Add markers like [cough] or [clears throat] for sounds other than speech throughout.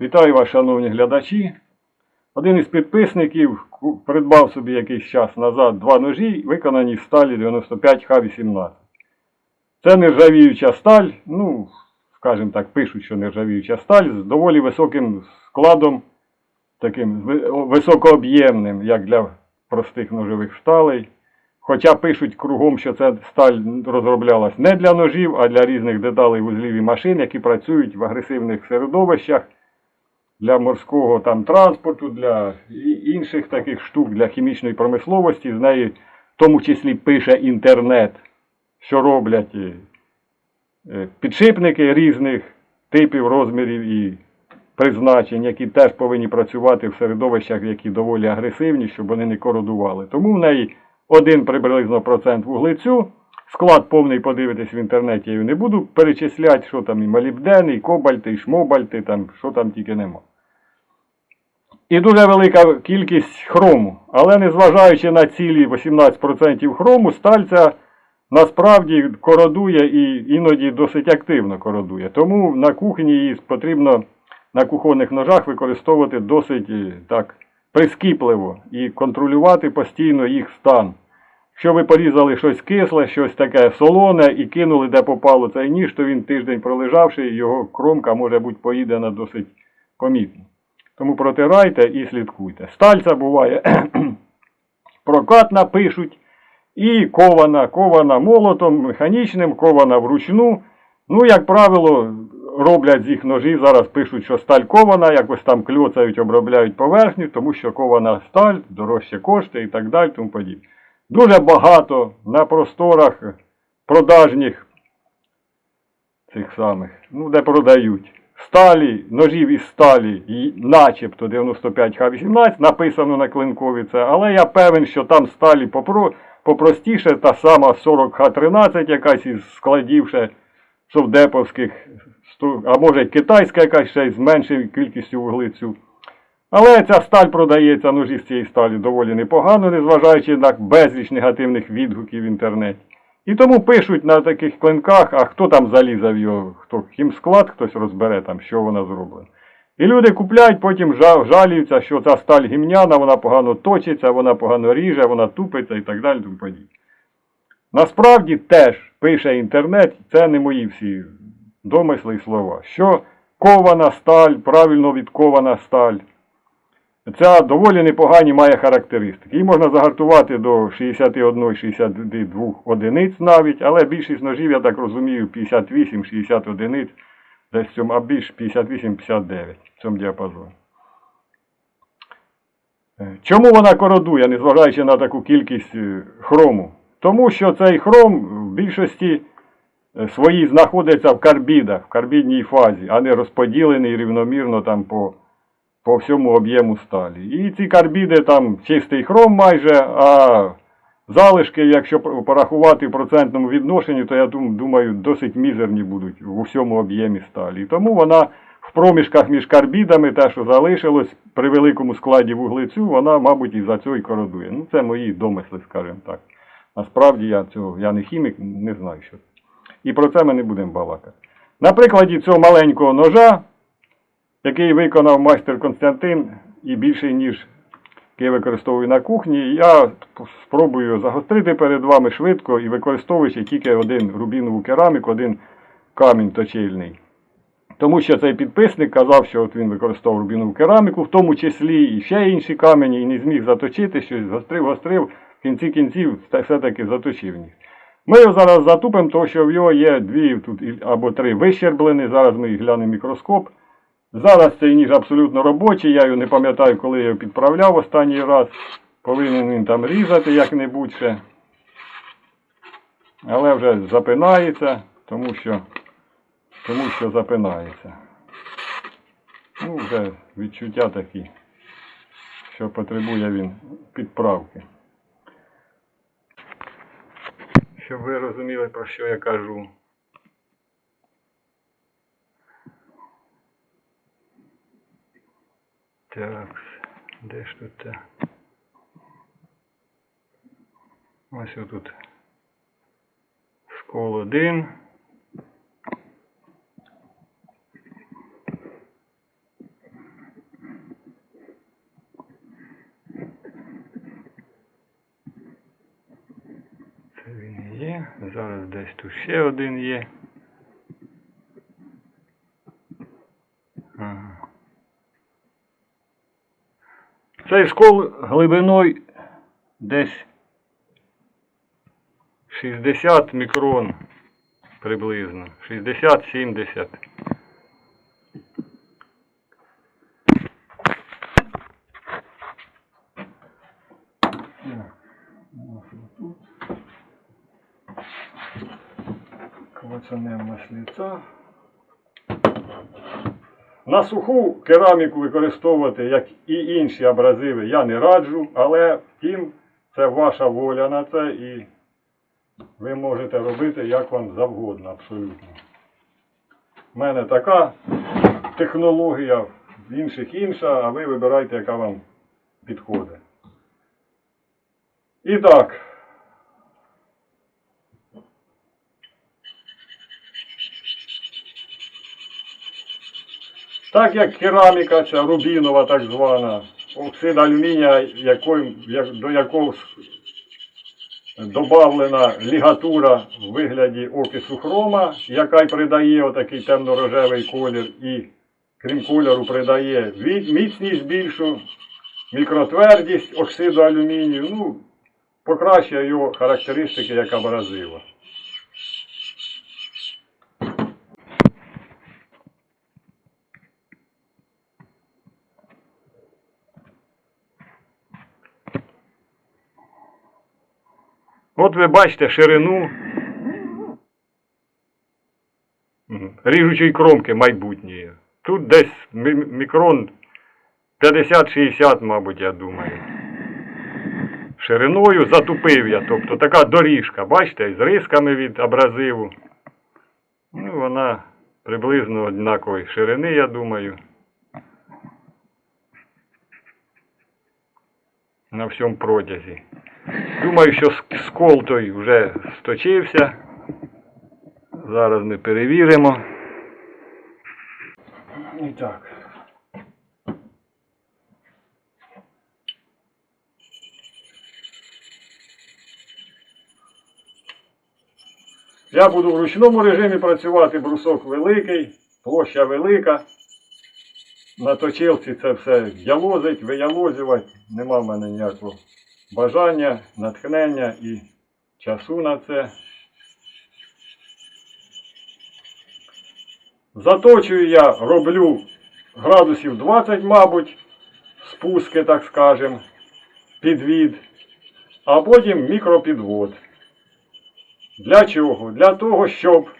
Вітаю вас, шановні глядачі. Один із підписників придбав собі якийсь час назад два ножі, виконані з сталі 95Х18. Це нержавіюча сталь, ну, скажімо так, пишуть, що нержавіюча сталь з доволі високим складом, таким високооб'ємним, як для простих ножових сталей. Хоча пишуть кругом, що ця сталь розроблялась не для ножів, а для різних деталей вузлів і машин, які працюють в агресивних середовищах для морського там транспорту, для інших таких штук, для хімічної промисловості. З неї в тому числі пише інтернет, що роблять е, е, підшипники різних типів, розмірів і призначень, які теж повинні працювати в середовищах, які доволі агресивні, щоб вони не кородували. Тому в неї один приблизно процент вуглецю. Склад повний подивитись в інтернеті я не буду перечисляти, що там і молібдени, і кобальти, і шмобальти, там, що там тільки нема. І дуже велика кількість хрому. Але незважаючи на цілі 18% хрому, сталь ця насправді кородує і іноді досить активно кородує. Тому на кухні її потрібно на кухонних ножах використовувати досить е, так прискіпливо і контролювати постійно їх стан. Якщо ви порізали щось кисле, щось таке солоне і кинули, де попало цей ніж, то він тиждень пролежавши, його кромка може бути поїдена досить помітно. Тому протирайте і слідкуйте. Стальця буває [clears throat] прокатна пишуть, і кована, кована молотом, механічним, кована вручну. Ну, як правило, роблять з їх ножі, зараз пишуть, що сталь кована, якось там кльоцають, обробляють поверхню, тому що кована сталь дорожче коштує і так далі, тому подібне. Дуже багато на просторах продажніх цих самих, ну, де продають. Сталі, ножів із сталі, і начебто 95Х18, написано на клинкові це, але я певен, що там сталі попро, попростіше, та сама 40Х13 якась із складів ще совдеповських, а може китайська якась ще з меншою кількістю вуглецю. Але ця сталь продається, ножі з цієї сталі доволі непогано, незважаючи на безліч негативних відгуків в інтернеті. І тому пишуть на таких клинках, а хто там залізав його, хто хімсклад хтось розбере там, що вона зроблена. І люди купляють, потім жа- жаліються, що ця сталь гімняна, вона погано точиться, вона погано ріже, вона тупиться і так далі. Тому. Насправді теж пише інтернет, це не мої всі домисли і слова, що кована сталь, правильно відкована сталь. Ця доволі непогані має характеристики. Її можна загартувати до 61-62 одиниць навіть, але більшість ножів, я так розумію, 58-60 одиниць, десь в цьому, а більш 58-59 в цьому діапазоні. Е, Чому вона кородує, незважаючи на таку кількість е, хрому? Тому що цей хром в більшості е, своїй знаходиться в карбідах, в карбідній фазі, а не розподілений рівномірно там по по всьому об'єму сталі. І ці карбіди там чистий хром майже, а залишки, якщо порахувати в процентному відношенні, то я думаю, досить мізерні будуть в усьому об'ємі сталі. Тому вона в проміжках між карбідами, те, що залишилось при великому складі вуглецю, вона, мабуть, і за цього і кородує. Ну, це мої домисли, скажімо так. Насправді я цього, я не хімік, не знаю, що. І про це ми не будемо балакати. На прикладі цього маленького ножа який виконав майстер Константин і більший, ніж який використовую на кухні, я спробую загострити перед вами швидко і використовуючи тільки один рубінову кераміку, один камінь точильний. Тому що цей підписник казав, що от він використовував рубінову кераміку, в тому числі і ще інші камені, і не зміг заточити щось, гострив, гострив, в кінці кінців все-таки заточив їх. Ми його зараз затупимо, тому що в його є дві тут або три вищерблини. Зараз ми їх глянемо мікроскоп. Зараз цей ніж абсолютно робочий, я його не пам'ятаю, коли я його підправляв останній раз. Повинен він там різати як-небудь ще. Але вже запинається, тому що, тому що запинається. Ну, вже відчуття такі, що потребує він підправки. Щоб ви розуміли, про що я кажу. Так, де ж тут? Ось отут. Скол один, Це він є. Зараз десь тут ще один є. Цей скол глибиною десь 60 мікрон приблизно. 60-70. Клацанем масліця. На суху кераміку використовувати, як і інші абразиви, я не раджу, але втім, це ваша воля на це і ви можете робити як вам завгодно, абсолютно. У мене така технологія, в інших інша, а ви вибирайте, яка вам підходить. І так. Так як кераміка, ця рубінова так звана, оксид алюмінія, як, до якого додавлена лігатура в вигляді окису хрома, яка й придає отакий темно-рожевий колір і, крім кольору, придає міцність більшу, мікротвердість оксиду алюмінію, ну, покращує його характеристики як абразива. От ви бачите ширину ріжучої кромки майбутньої. Тут десь мікрон 50-60, мабуть, я думаю. Шириною затупив я, тобто така доріжка, бачите, з рисками від абразиву. Ну, вона приблизно однакової ширини, я думаю. На всьому протязі. Думаю, що скол той вже сточився. Зараз ми перевіримо. І так. Я буду в ручному режимі працювати, брусок великий, площа велика. На точилці це все ялозить, виялозювати. Нема в мене ніякого бажання, натхнення і часу на це. Заточую я роблю градусів 20, мабуть, спуски, так скажем, підвід, а потім мікропідвод. Для чого? Для того, щоб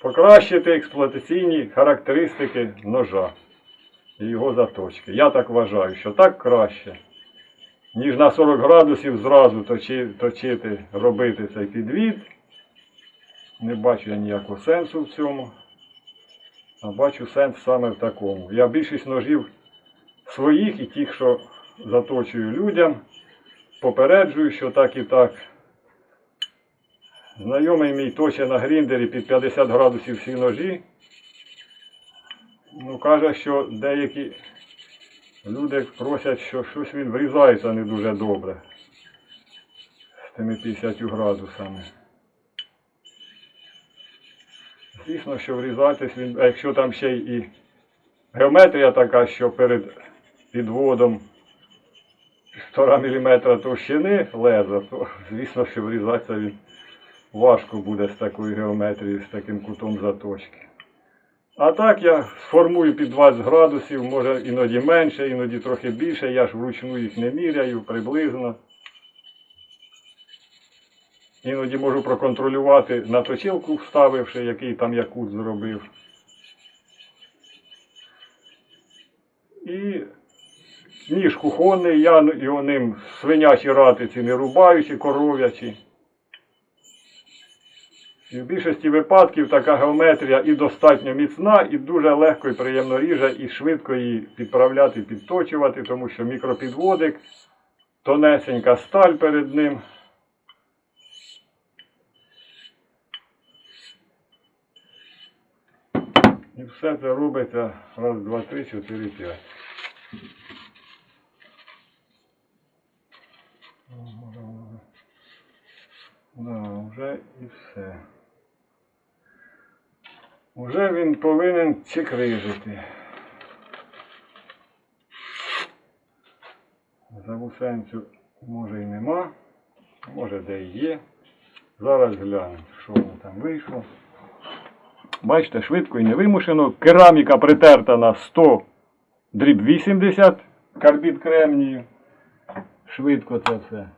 покращити експлуатаційні характеристики ножа і його заточки. Я так вважаю, що так краще, ніж на 40 градусів зразу точи, точити, робити цей підвід. Не бачу я ніякого сенсу в цьому. А бачу сенс саме в такому. Я більшість ножів своїх і тих, що заточую людям, попереджую, що так і так. Знайомий мій точить на гріндері під 50 градусів всі ножі. Ну, каже, що деякі люди просять, що щось він врізається не дуже добре. З тими 50 градусами. Звісно, що врізатись він, а якщо там ще і геометрія така, що перед підводом 1,5 мм товщини леза, то звісно, що врізатися він важко буде з такою геометрією, з таким кутом заточки. А так я сформую під 20 градусів, може іноді менше, іноді трохи більше, я ж вручну їх не міряю приблизно. Іноді можу проконтролювати на точилку вставивши, який там я кут зробив. І ніж кухонний, я його ним свинячі ратиці не рубаючи, коров'ячі. В більшості випадків така геометрія і достатньо міцна, і дуже легко і приємно ріже, і швидко її підправляти, підточувати, тому що мікропідводик, тонесенька сталь перед ним. І все це робиться раз, два, три, чотири, п'ять. Да, вже і все. Уже він повинен чекрижити. Завусенцю може і нема, може де і є. Зараз глянемо, що воно там вийшло. Бачите, швидко і невимушено. Кераміка притерта на 100 дріб 80 карбід кремнію. Швидко це все.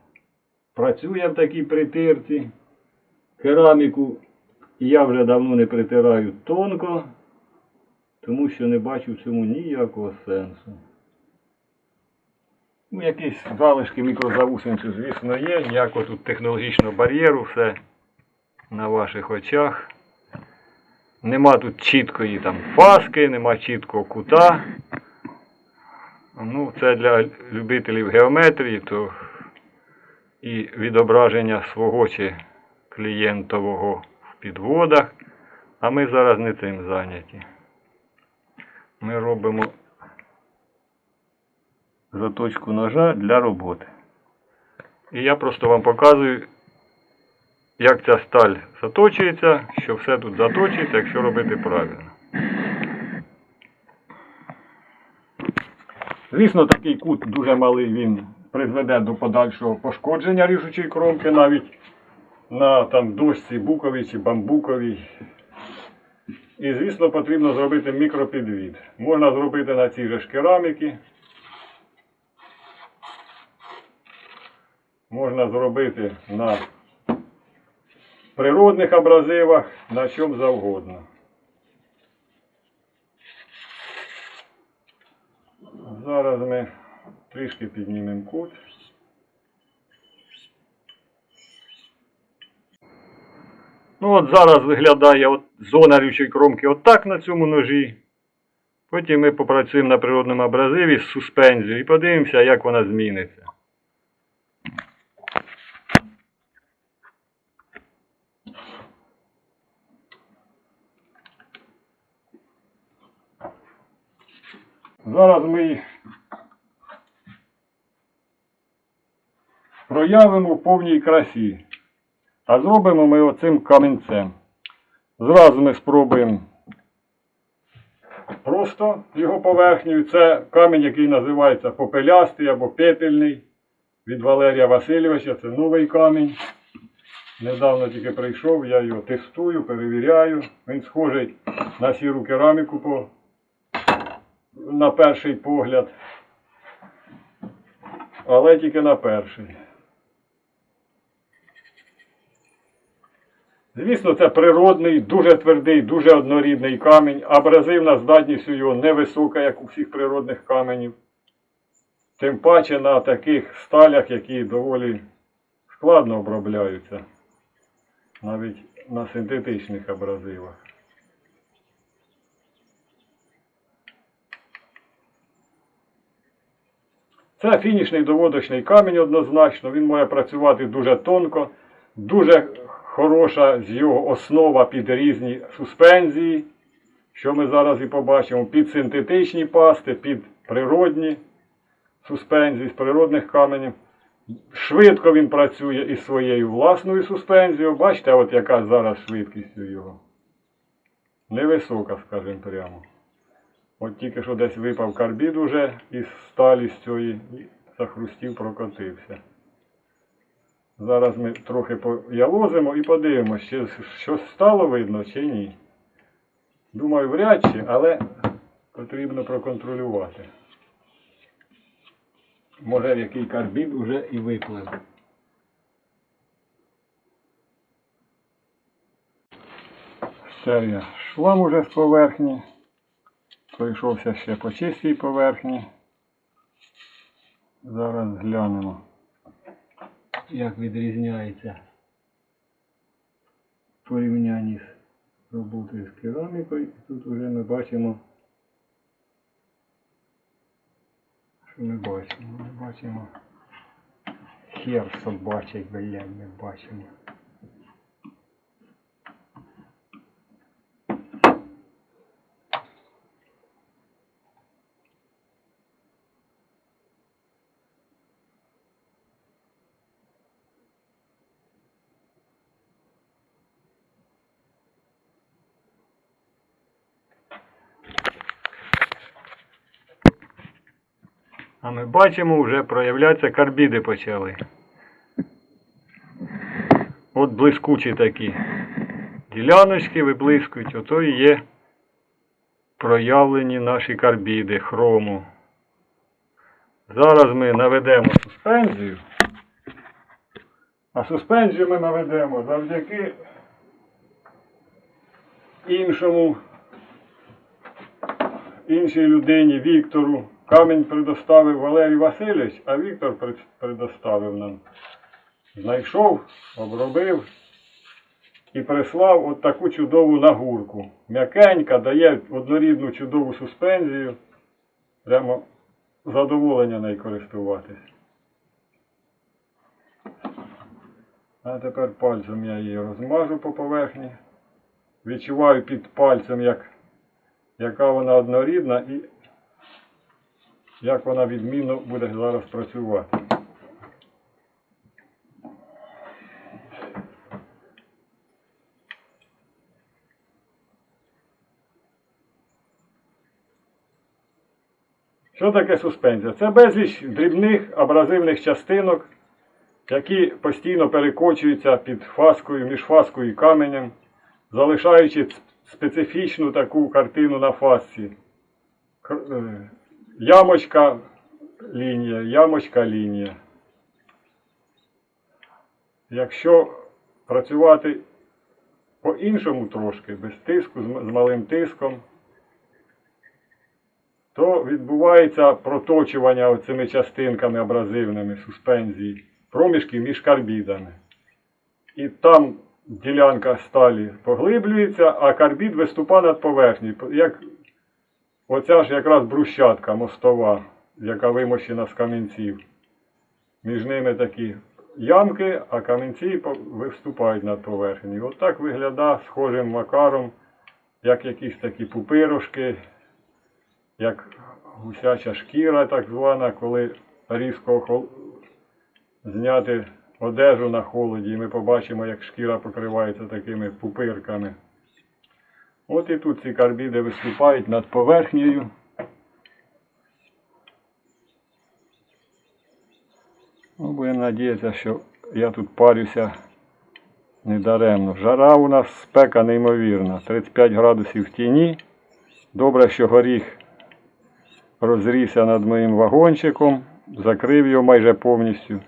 Працює в такій притирці. Кераміку я вже давно не притираю тонко, тому що не бачу в цьому ніякого сенсу. Ну, якісь залишки мікрозавусенцю, звісно, є. Ніякого тут технологічного бар'єру, все на ваших очах. Нема тут чіткої там фаски, нема чіткого кута. Ну, це для любителів геометрії, то і відображення свого чи клієнтового підводах. А ми зараз не цим зайняті. Ми робимо заточку ножа для роботи. І я просто вам показую, як ця сталь заточується, що все тут заточується, якщо робити правильно. Звісно, такий кут дуже малий, він призведе до подальшого пошкодження ріжучої кромки навіть на там дошці буковій чи бамбуковій. І, звісно, потрібно зробити мікропідвід. Можна зробити на цій же ж кераміки. Можна зробити на природних абразивах, на чому завгодно. Зараз ми трішки піднімемо кут. Ну от зараз виглядає от зона рючої кромки отак на цьому ножі. Потім ми попрацюємо на природному абразиві з суспензією і подивимося, як вона зміниться. Зараз ми проявимо в повній красі. А зробимо ми оцим камінцем. Зразу ми спробуємо просто його поверхнею. Це камінь, який називається попелястий або пепельний від Валерія Васильовича. Це новий камінь. Недавно тільки прийшов, я його тестую, перевіряю. Він схожий на сіру кераміку по, на перший погляд. Але тільки на перший. Звісно, це природний, дуже твердий, дуже однорідний камінь. Абразивна здатність у його невисока, як у всіх природних каменів. Тим паче на таких сталях, які доволі складно обробляються. Навіть на синтетичних абразивах. Це фінішний доводочний камінь однозначно. Він має працювати дуже тонко, дуже хороша з його основа під різні суспензії, що ми зараз і побачимо, під синтетичні пасти, під природні суспензії з природних каменів. Швидко він працює із своєю власною суспензією. Бачите, от яка зараз швидкість у його. Невисока, скажімо прямо. От тільки що десь випав карбід уже із сталі з цієї і захрустів, прокотився. Зараз ми трохи поялозимо і подивимося, щось стало видно чи ні. Думаю, вряд чи, але потрібно проконтролювати. Може який карбід уже і виплив. Серія шлам уже з поверхні. Пройшовся ще по чистій поверхні. Зараз глянемо як відрізняється в порівнянні з роботою з керамікою. Тут вже ми бачимо, що ми бачимо? Ми бачимо хер собачий, блядь, ми бачимо. А ми бачимо, вже проявляться карбіди почали. От блискучі такі. Діляночки виблискують, ото і є проявлені наші карбіди хрому. Зараз ми наведемо суспензію. А суспензію ми наведемо завдяки іншому, іншій людині Віктору. Камінь предоставив Валерій Васильович, а Віктор предоставив нам. Знайшов, обробив і прислав от таку чудову нагурку. М'якенька, дає однорідну чудову суспензію. Прямо задоволення нею користуватись. А тепер пальцем я її розмажу по поверхні. Відчуваю під пальцем, як, яка вона однорідна і як вона відмінно буде зараз працювати. Що таке суспензія? Це безліч дрібних абразивних частинок, які постійно перекочуються під фаскою, між фаскою і каменем, залишаючи специфічну таку картину на фасці. Ямочка лінія, ямочка лінія. Якщо працювати по-іншому трошки, без тиску, з малим тиском, то відбувається проточування цими частинками абразивними суспензії, проміжків між карбідами. І там ділянка сталі поглиблюється, а карбід виступає над поверхнею. Як оця ж якраз брусчатка мостова, яка вимощена з камінців. Між ними такі ямки, а камінці виступають над поверхнею. От так виглядає схожим макаром, як якісь такі пупирушки, як гусяча шкіра, так звана, коли різко охол- зняти одежу на холоді, і ми побачимо, як шкіра покривається такими пупирками. От і тут ці карбіди виступають над поверхнею. Ну, будемо надіятися, що я тут парюся недаремно. Жара у нас спека неймовірна. 35 градусів в тіні. Добре, що горіх розрісся над моїм вагончиком, закрив його майже повністю.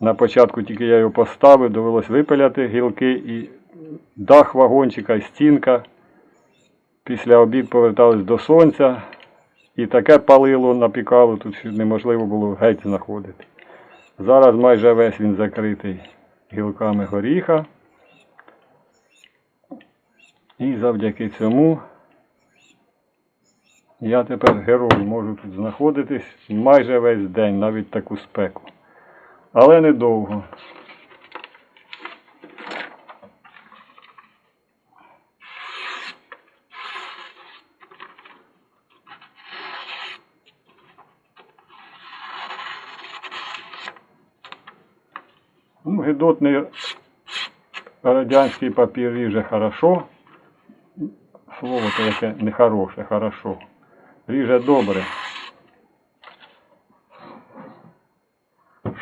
На початку тільки я його поставив, довелось випиляти гілки і дах вагончика, і стінка. Після обід повертались до сонця. І таке палило напікало, тут неможливо було геть знаходити. Зараз майже весь він закритий гілками горіха. І завдяки цьому я тепер герой можу тут знаходитись майже весь день, навіть таку спеку. Але недовго. Ну, гидотний радянський папір ріже хорошо. Слово то яке нехороше, хорошо. Ріже добре.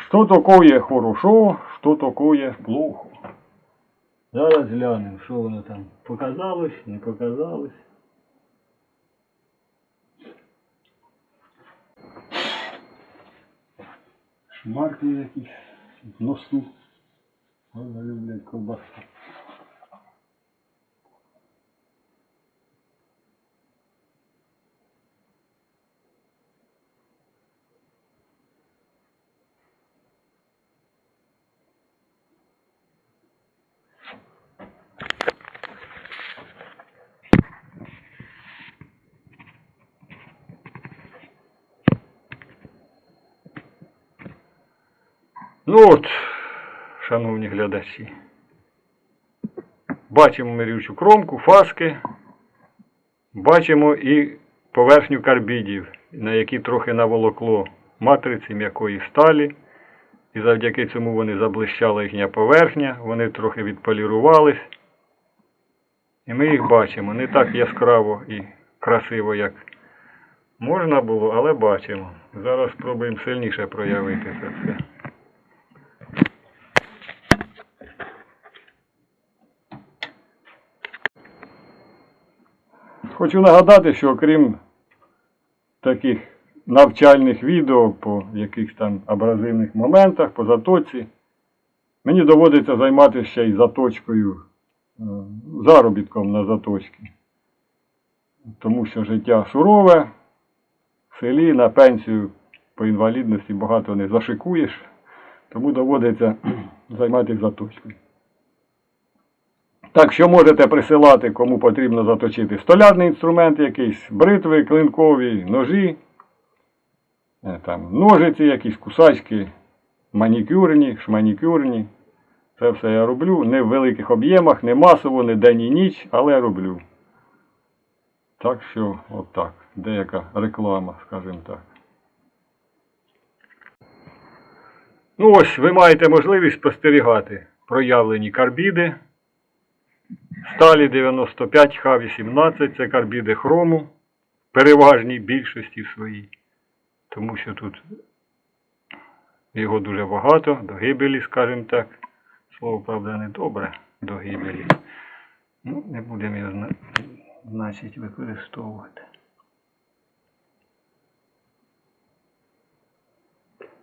Що такое хорошо, що такое плохо. Зараз глянемо, що воно там показалось, не показалось. Шмарки якісь в носу. Вона люблять ковбасу. Ну от, шановні глядачі. Бачимо мирючу кромку, фаски. Бачимо і поверхню карбідів, на які трохи наволокло матриці м'якої сталі. І завдяки цьому вони заблищала їхня поверхня, вони трохи відполірувались. І ми їх бачимо не так яскраво і красиво, як Можна було, але бачимо. Зараз спробуємо сильніше проявити це все. Хочу нагадати, що окрім таких навчальних відео по якихось там абразивних моментах, по заточці, мені доводиться займатися ще й заточкою, е, заробітком на заточки. Тому що життя сурове, в селі на пенсію по інвалідності багато не зашикуєш, тому доводиться [clears throat] займатися заточкою. Так що можете присилати, кому потрібно заточити столярний інструмент якийсь, бритви, клинкові, ножі, е, там, ножиці, якісь кусачки, манікюрні, шманікюрні. Це все я роблю. Не в великих об'ємах, не масово, не день і ніч, але роблю. Так що, отак. Деяка реклама, скажімо так. Ну ось, ви маєте можливість спостерігати проявлені карбіди. Сталі 95 Х18 це карбіди хрому в переважній більшості своїй. Тому що тут його дуже багато, до гибелі, скажімо так. Слово, правда, не добре до гибелі. Ну, не будемо його значить використовувати.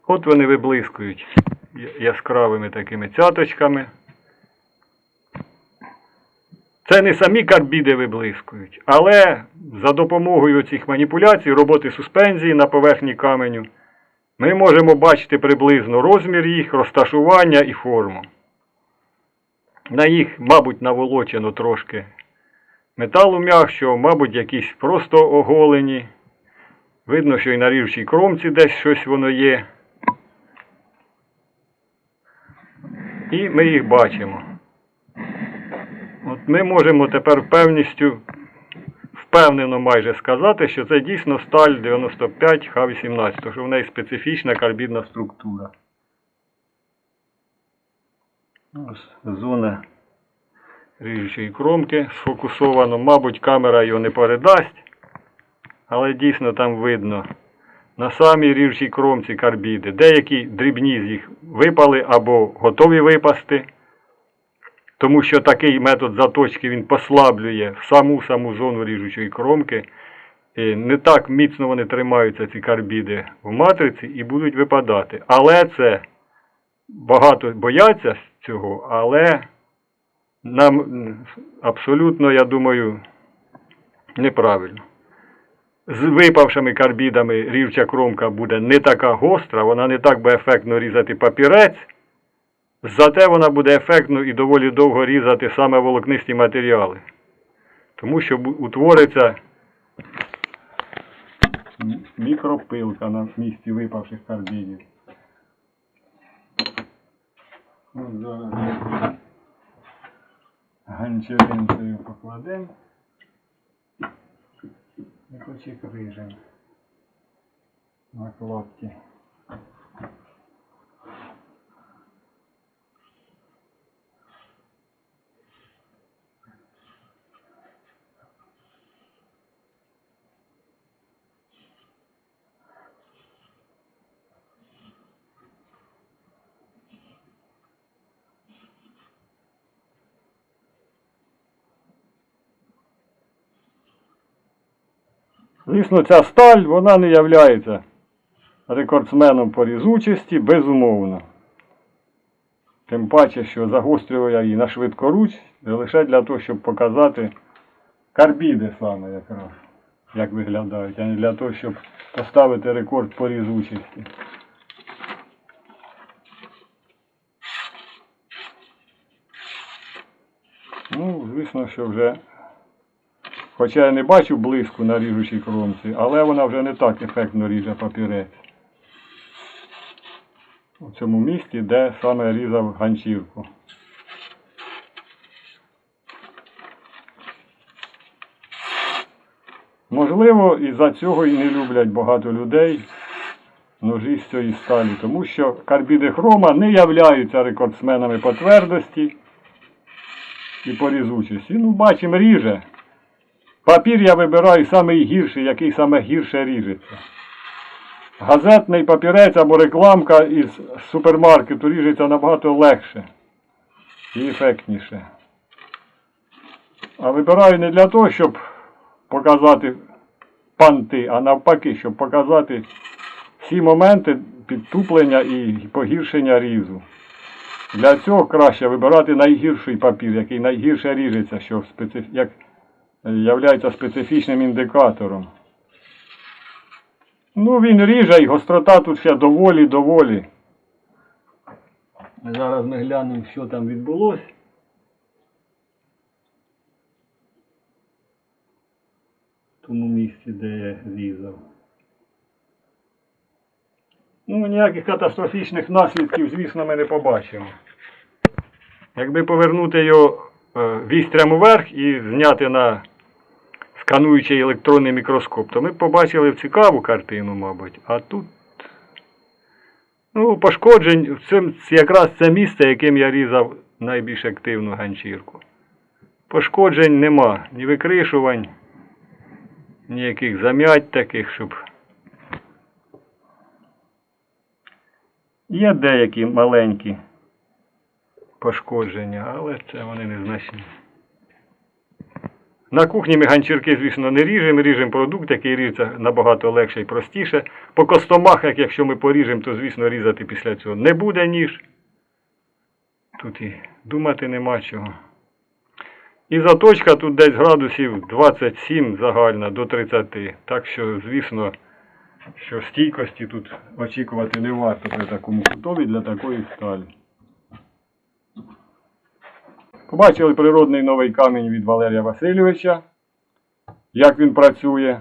От вони виблискують яскравими такими цяточками. Це не самі карбіди виблискують, але за допомогою цих маніпуляцій, роботи суспензії на поверхні каменю, ми можемо бачити приблизно розмір їх, розташування і форму. На їх, мабуть, наволочено трошки металу м'якшого, мабуть, якісь просто оголені. Видно, що і на ріжучій кромці десь щось воно є. І ми їх бачимо. Ми можемо тепер певністю, впевнено майже сказати, що це дійсно сталь 95 Х18, тому що в неї специфічна карбідна структура. Ось зона ріжучої кромки сфокусовано. Мабуть, камера його не передасть, але дійсно там видно на самій ріжучій кромці карбіди. Деякі дрібні з їх випали або готові випасти тому що такий метод заточки він послаблює саму саму зону ріжучої кромки. І не так міцно вони тримаються, ці карбіди, в матриці і будуть випадати. Але це багато бояться цього, але нам абсолютно, я думаю, неправильно. З випавшими карбідами рівча кромка буде не така гостра, вона не так би ефектно різати папірець. Зате вона буде ефектно і доволі довго різати саме волокнисті матеріали. Тому що утвориться мікропилка на місці випавших карбідів. Ну, зараз ганчеринцею покладемо. І почекрижемо на клапті. Звісно, ця сталь, вона не являється рекордсменом по різучості, безумовно. Тим паче, що загострюю я її на швидкоруч, лише для того, щоб показати карбіди саме якраз, як виглядають, а не для того, щоб поставити рекорд по різучості. Ну, звісно, що вже Хоча я не бачу блиску на ріжучій кромці, але вона вже не так ефектно ріже папірець. У цьому місці, де саме різав ганчірку. Можливо, із-за цього і не люблять багато людей ножі з цієї сталі, тому що карбіди хрома не являються рекордсменами по твердості і по різучості. Ну, бачимо, ріже. Папір я вибираю самий гірший, який саме гірше ріжеться. Газетний папірець або рекламка із супермаркету ріжеться набагато легше і ефектніше. А вибираю не для того, щоб показати панти, а навпаки, щоб показати всі моменти підтуплення і погіршення різу. Для цього краще вибирати найгірший папір, який найгірше ріжеться, що специф... являється специфічним індикатором. Ну, він ріже і гострота тут ще доволі, доволі. Зараз ми глянемо, що там відбулося. В тому місці, де я різав. Ну, ніяких катастрофічних наслідків, звісно, ми не побачимо. Якби повернути його е, вістрям вверх і зняти на скануючий електронний мікроскоп, то ми побачили цікаву картину, мабуть. А тут ну, пошкоджень, це якраз це місце, яким я різав найбільш активну ганчірку. Пошкоджень нема, ні викришувань, ніяких зам'ять таких, щоб. Є деякі маленькі пошкодження, але це вони незначні. На кухні ми ганчірки, звісно, не ріжемо, ріжемо продукт, який ріжеться набагато легше і простіше. По костомах, як якщо ми поріжемо, то, звісно, різати після цього не буде ніж. Тут і думати нема чого. І заточка тут десь градусів 27 загальна до 30. Так що, звісно, що стійкості тут очікувати не варто при такому кутові для такої сталі. Побачили природний новий камінь від Валерія Васильовича. Як він працює.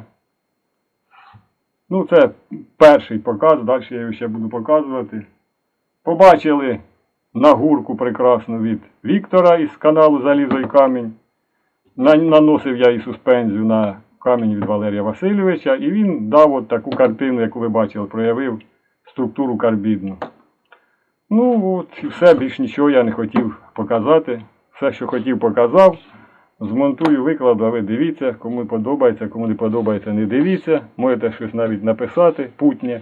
Ну, це перший показ, далі я його ще буду показувати. Побачили нагурку прекрасну від Віктора із каналу Залізо і камінь. Наносив я і суспензію на камінь від Валерія Васильовича, і він дав от таку картину, яку ви бачили, проявив структуру карбідну. Ну, от все, більш нічого я не хотів показати. Все, що хотів, показав. Змонтую, викладу, а ви дивіться, кому подобається, кому не подобається, не дивіться. Можете щось навіть написати, путнє.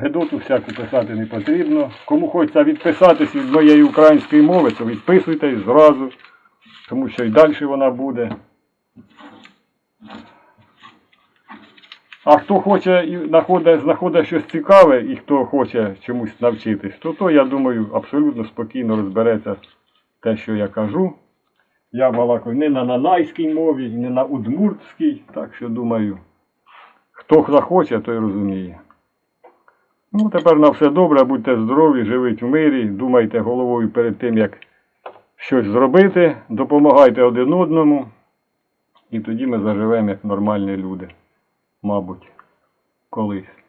Гедоту всяку писати не потрібно. Кому хочеться відписатись від моєї української мови, то відписуйтесь зразу, тому що і далі вона буде. А хто хоче знаходить, знаходить щось цікаве і хто хоче чомусь навчитись, то то, я думаю, абсолютно спокійно розбереться те, що я кажу. Я балакаю не на нанайській мові, не на удмуртській, так що думаю, хто захоче, той розуміє. Ну, тепер на все добре, будьте здорові, живіть в мирі, думайте головою перед тим, як щось зробити, допомагайте один одному, і тоді ми заживемо як нормальні люди, мабуть, колись.